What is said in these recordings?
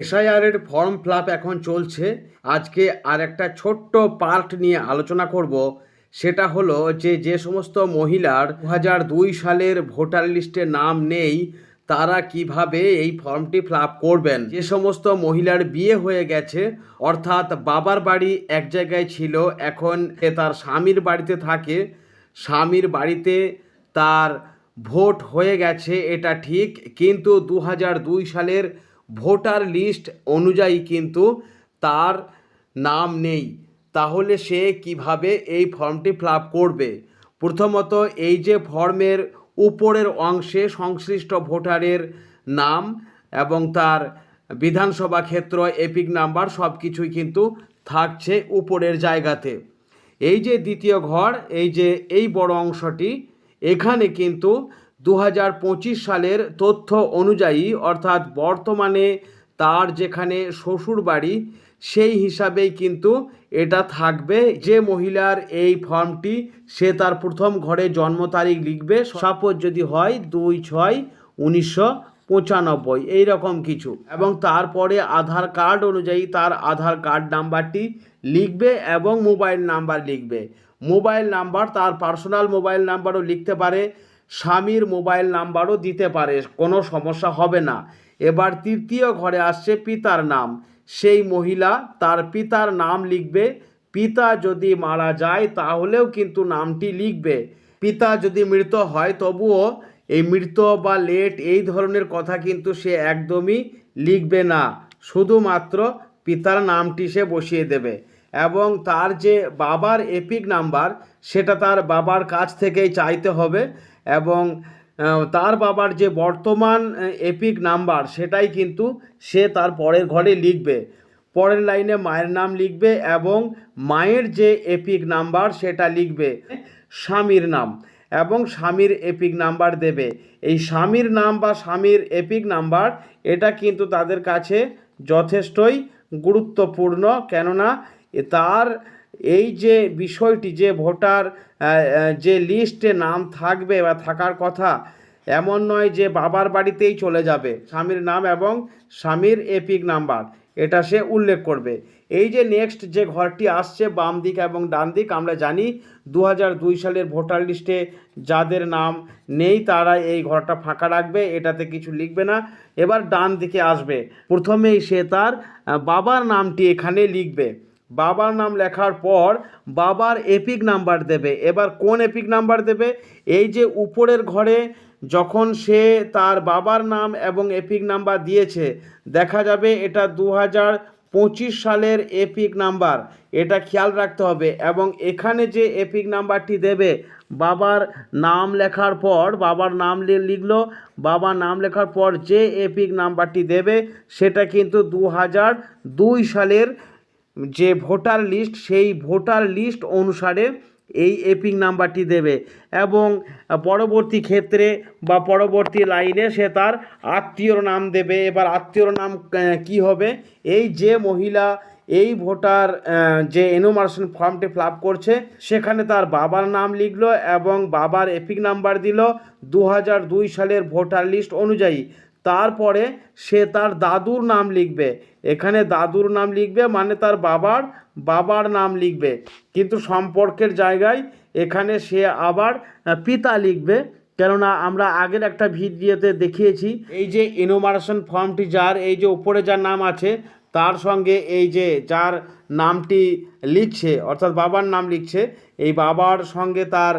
এসআইআরের form fill এখন চলছে। আজকে আর একটা ছোট্ট পার্ট নিয়ে আলোচনা করব। সেটা হলো যে যে সমস্ত মহিলার দু হাজার দুই সালের ভোটার লিস্টে নাম নেই, তারা কীভাবে এই ফর্মটি ফিল করবেন? যে সমস্ত মহিলার বিয়ে হয়ে গেছে, অর্থাৎ বাবার বাড়ি এক জায়গায় ছিল, এখন সে তার স্বামীর বাড়িতে থাকে। স্বামীর বাড়িতে তার ভোট হয়ে গেছে, এটা ঠিক, কিন্তু দু সালের ভোটার লিস্ট অনুযায়ী কিন্তু তার নাম নেই। তাহলে সে কীভাবে এই ফর্মটি ফিল করবে? প্রথমত এই যে ফর্মের উপরের অংশে সংশ্লিষ্ট ভোটারের নাম এবং তার বিধানসভা ক্ষেত্র, এপিক নাম্বার সব কিছুই কিন্তু থাকছে উপরের জায়গাতে। এই যে দ্বিতীয় ঘর, এই যে এই বড় অংশটি, এখানে কিন্তু দু হাজার পঁচিশ সালের তথ্য অনুযায়ী, অর্থাৎ বর্তমানে তার যেখানে শ্বশুর বাড়ি সেই হিসাবেই কিন্তু এটা থাকবে। যে মহিলার এই ফর্মটি, সে তার প্রথম ঘরে জন্ম তারিখ লিখবে। সাপোজ যদি হয় দুই ছয় উনিশশো পঁচানব্বই এইরকম কিছু। এবং তারপরে আধার কার্ড অনুযায়ী তার আধার কার্ড নাম্বারটি লিখবে এবং মোবাইল নাম্বার লিখবে। মোবাইল নাম্বার, তার পার্সোনাল মোবাইল নাম্বারও লিখতে পারে। স্বামীর মোবাইল নাম্বারও দিতে পারে, কোনো সমস্যা হবে না। এবার তৃতীয় ঘরে আসছে পিতার নাম। সেই মহিলা তার পিতার নাম লিখবে। পিতা যদি মারা যায় তাহলেও কিন্তু নামটি লিখবে। পিতা যদি মৃত হয় তবুও এই মৃত বা লেট এই ধরনের কথা কিন্তু সে একদমই লিখবে না। শুধুমাত্র পিতার নামটি সে বসিয়ে দেবে এবং তার যে বাবার এপিক নাম্বার সেটা তার বাবার কাছ থেকেই চাইতে হবে। এবং তার বাবার যে বর্তমান এপিক নাম্বার সেটাই কিন্তু সে তার পরের ঘরে লিখবে। পরের লাইনে মায়ের নাম লিখবে এবং মায়ের যে এপিক নাম্বার সেটা লিখবে স্বামীর নাম এবং স্বামীর এপিক নাম্বার দেবে। এই স্বামীর নাম বা স্বামীর এপিক নাম্বার এটা কিন্তু তাদের কাছে যথেষ্টই গুরুত্বপূর্ণ। কেননা তার এই যে বিষয়টি, যে ভোটার যে লিস্টে নাম থাকবে বা থাকার কথা, এমন নয় যে বাবার বাড়িতেই চলে যাবে। স্বামীর নাম এবং স্বামীর এপিক নাম্বার, এটা সে উল্লেখ করবে। এই যে নেক্সট যে ঘরটি আসছে বাম দিক এবং ডান দিক, আমরা জানি দু সালের ভোটার লিস্টে যাদের নাম নেই, তারা এই ঘরটা ফাঁকা রাখবে, এটাতে কিছু লিখবে না। এবার ডান দিকে আসবে। প্রথমেই সে তার বাবার নামটি এখানে লিখবে। বাবার নাম লেখার পর বাবার এপিক নাম্বার দেবে। এবার কোন এপিক নাম্বার দেবে? এই যে উপরের ঘরে যখন সে তার বাবার নাম এবং এপিক নাম্বার দিয়েছে, দেখা যাবে এটা দু হাজার পঁচিশ সালের এপিক নাম্বার। এটা খেয়াল রাখতে হবে। এবং এখানে যে এপিক নাম্বারটি দেবে, বাবার নাম লেখার পর, বাবার নাম লিখলো, বাবার নাম লেখার পর যে এপিক নাম্বারটি দেবে, সেটা কিন্তু দু হাজার দুই সালের যে ভোটার লিস্ট, সেই ভোটার লিস্ট অনুসারে এই এপিং নাম্বারটি দেবে এবং পরবর্তী ক্ষেত্রে বা পরবর্তী লাইনে সে তার আত্মীয়র নাম দেবে। এবার আত্মীয়র নাম কি হবে? এই যে মহিলা এই ভোটার যে এনুমারেশন ফর্মটি ফিল করছে, সেখানে তার বাবার নাম লিখলো এবং বাবার এপিক নাম্বার দিল। দু সালের ভোটার লিস্ট অনুযায়ী তারপরে সে তার দাদুর নাম লিখবে। এখানে দাদুর নাম লিখবে মানে তার বাবার বাবার নাম লিখবে। কিন্তু সম্পর্কের জায়গায় এখানে সে আবার পিতা লিখবে। কেননা আমরা আগের একটা ভিডিওতে দেখিয়েছি, এই যে ইনোমারেশন ফর্মটি যার, এই যে উপরে যার নাম আছে, তার সঙ্গে এই যে যার নামটি লিখছে, অর্থাৎ বাবার নাম লিখছে, এই বাবার সঙ্গে তার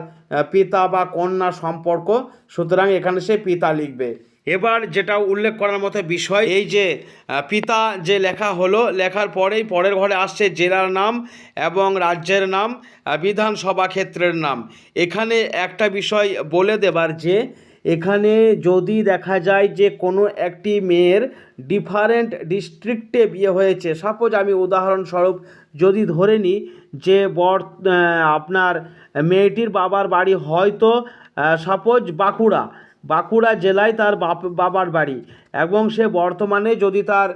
পিতা বা কন্যা সম্পর্ক, সুতরাং এখানে সে পিতা লিখবে। এবার যেটা উল্লেখ করার মতো বিষয়, এই যে পিতা যে লেখা হলো, লেখার পরেই পরের ঘরে আসছে জেলার নাম এবং রাজ্যের নাম বিধানসভা ক্ষেত্রের নাম। এখানে একটা বিষয় বলে দেবার যে, এখানে যদি দেখা যায় যে কোনো একটি মেয়ের ডিফারেন্ট ডিস্ট্রিক্টে বিয়ে হয়েছে সাপোজ আমি উদাহরণস্বরূপ যদি ধরে নিই যে বর আপনার মেয়েটির বাবার বাড়ি হয়তো সাপোজ বাঁকুড়া বাঁকুড়া জেলায় তার বাবার বাড়ি এবং সে বর্তমানে যদি তার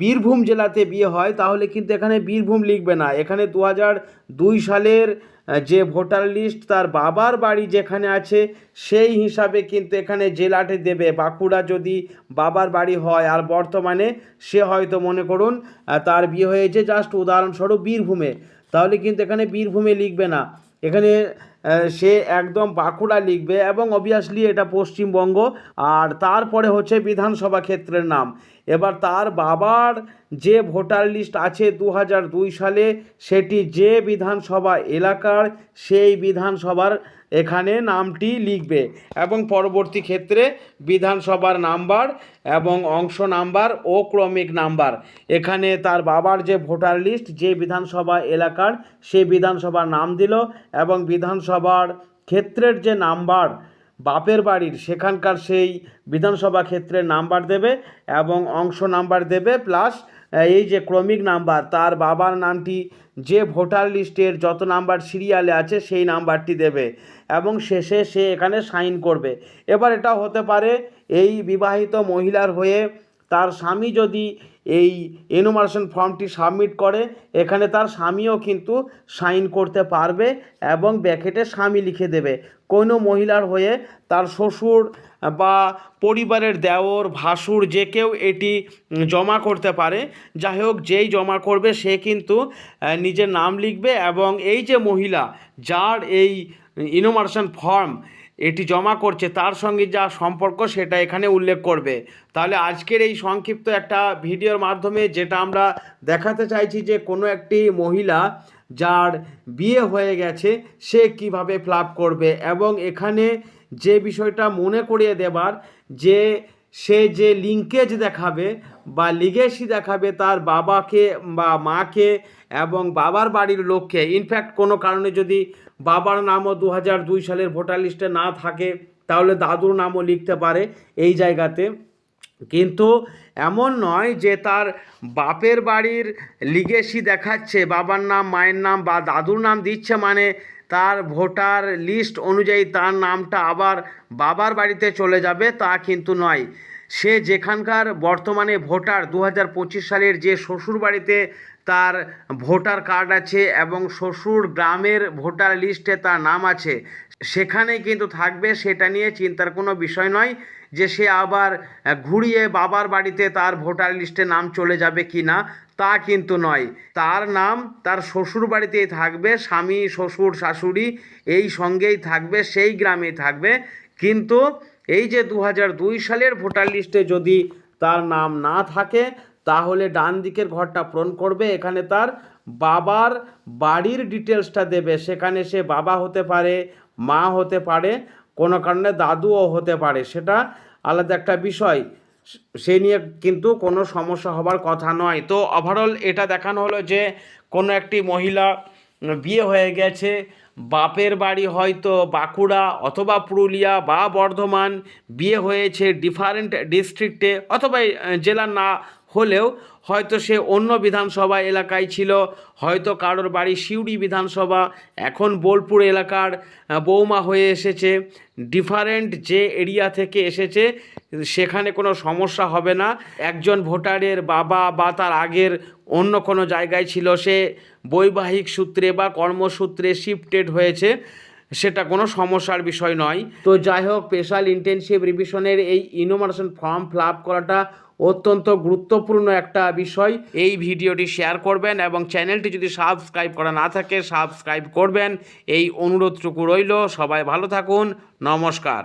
বীরভূম জেলাতে বিয়ে হয়, তাহলে কিন্তু এখানে বীরভূম লিখবে না। এখানে দু দুই সালের যে ভোটার লিস্ট তার বাবার বাড়ি যেখানে আছে, সেই হিসাবে কিন্তু এখানে জেলাটি দেবে। বাঁকুড়া যদি বাবার বাড়ি হয়, আর বর্তমানে সে হয়তো মনে করুন তার বিয়ে হয়েছে জাস্ট উদাহরণস্বরূপ বীরভূমে। তাহলে কিন্তু এখানে বীরভূমে লিখবে না। এখানে সে একদম বাঁকুড়া লিখবে এবং অবভিয়াসলি এটা পশ্চিমবঙ্গ, আর তারপরে হচ্ছে বিধানসভা ক্ষেত্রের নাম। এবার তার বাবার যে ভোটার লিস্ট আছে দু দুই সালে, সেটি যে বিধানসভা এলাকার, সেই বিধানসভার এখানে নামটি লিখবে। এবং পরবর্তী ক্ষেত্রে বিধানসভার নাম্বার এবং অংশ নাম্বার ও ক্রমিক নাম্বার। এখানে তার বাবার যে ভোটার লিস্ট, যে বিধানসভা এলাকার সেই বিধানসভার নাম দিল এবং বিধানসভার ক্ষেত্রের যে নাম্বার বাপের বাড়ির, সেখানকার সেই বিধানসভা ক্ষেত্রের নাম্বার দেবে এবং অংশ নাম্বার দেবে প্লাস এই যে ক্রমিক নাম্বার, তার বাবার নামটি যে ভোটার লিস্টের যত নাম্বার সিরিয়ালে আছে সেই নাম্বারটি দেবে এবং শেষে সে এখানে সাইন করবে। এবার এটা হতে পারে এই বিবাহিত মহিলার হয়ে তার স্বামী যদি এই এনুমারেশন ফর্মটি সাবমিট করে, এখানে তার স্বামীও কিন্তু সাইন করতে পারবে এবং ব্যাকেটে স্বামী লিখে দেবে। কোনো মহিলার হয়ে তার শ্বশুর বা পরিবারের দেওর, ভাসুর যে কেউ এটি জমা করতে পারে, যাই হোক যেই জমা করবে সে কিন্তু নিজের নাম লিখবে এবং এই যে মহিলা যার এই ইনোমারেশন ফর্ম এটি জমা করছে, তার সঙ্গে যা সম্পর্ক সেটা এখানে উল্লেখ করবে। তাহলে আজকের এই সংক্ষিপ্ত একটা ভিডিওর মাধ্যমে যেটা আমরা দেখাতে চাইছি যে কোনো একটি মহিলা যার বিয়ে হয়ে গেছে, সে কীভাবে ফ্লাপ করবে এবং এখানে যে বিষয়টা মনে করিয়ে দেবার যে সে যে লিঙ্কেজ দেখাবে বা লিগেসি দেখাবে তার বাবাকে বা মাকে এবং বাবার বাড়ির লোককে ইনফ্যাক্ট কোনো কারণে যদি বাবার নামও দু দুই সালের ভোটার লিস্টে না থাকে, তাহলে দাদুর নামও লিখতে পারে এই জায়গাতে। কিন্তু এমন নয় যে তার বাপের বাড়ির লিগেসি দেখাচ্ছে, বাবার নাম, মায়ের নাম বা দাদুর নাম দিচ্ছে মানে তার ভোটার লিস্ট অনুযায়ী তার নামটা আবার বাবার বাড়িতে চলে যাবে, তা কিন্তু নয়। সে যেখানকার বর্তমানে ভোটার দু হাজার পঁচিশ সালের যে শ্বশুর বাড়িতে তার ভোটার কার্ড আছে এবং শ্বশুর গ্রামের ভোটার লিস্টে তার নাম আছে, সেখানেই কিন্তু থাকবে, সেটা নিয়ে চিন্তার কোনো বিষয় নয় যে সে আবার ঘুরিয়ে বাবার বাড়িতে তার ভোটার লিস্টে নাম চলে যাবে কি না। তা কিন্তু নয়। তার নাম তার শ্বশুর বাড়িতেই থাকবে, স্বামী, শ্বশুর, শাশুড়ি এই সঙ্গেই থাকবে, সেই গ্রামেই থাকবে। কিন্তু এই যে দু হাজার দুই সালের ভোটার লিস্টে যদি তার নাম না থাকে, তাহলে ডান দিকের ঘরটা পূরণ করবে। এখানে তার বাবার বাড়ির ডিটেলসটা দেবে। সেখানে সে বাবা হতে পারে, মা হতে পারে, কোনো কারণে দাদুও হতে পারে। সেটা আলাদা একটা বিষয়। সে নিয়ে কিন্তু কোনো সমস্যা হবার কথা নয়। তো ওভারঅল এটা দেখানো হলো যে কোনো একটি মহিলা বিয়ে হয়ে গেছে, বাপের বাড়ি হয়তো বাঁকুড়া অথবা পুরুলিয়া বা বর্ধমান, বিয়ে হয়েছে ডিফারেন্ট ডিস্ট্রিক্টে অথবা জেলার না হলেও হয়তো সে অন্য বিধানসভা এলাকায় ছিল, হয়তো কারোর বাড়ি সিউড়ি বিধানসভা, এখন বোলপুর এলাকার বৌমা হয়ে এসেছে। ডিফারেন্ট যে এরিয়া থেকে এসেছে, সেখানে কোনো সমস্যা হবে না। একজন ভোটারের বাবা বা তার আগের অন্য কোনো জায়গায় ছিল, সে বৈবাহিক সূত্রে বা কর্মসূত্রে শিফটেড হয়েছে, সেটা কোনো সমস্যার বিষয় নয়। তো যাই হোক স্পেশাল ইন্টেনসিভ রিভিশনের এই ইনোমারেশন ফর্ম ফিল করাটা অত্যন্ত গুরুত্বপূর্ণ একটা বিষয়। এই ভিডিওটি শেয়ার করবেন এবং চ্যানেলটি যদি সাবস্ক্রাইব করা না থাকে সাবস্ক্রাইব করবেন। এই অনুরোধটুকু রইল। সবাই ভালো থাকুন। নমস্কার।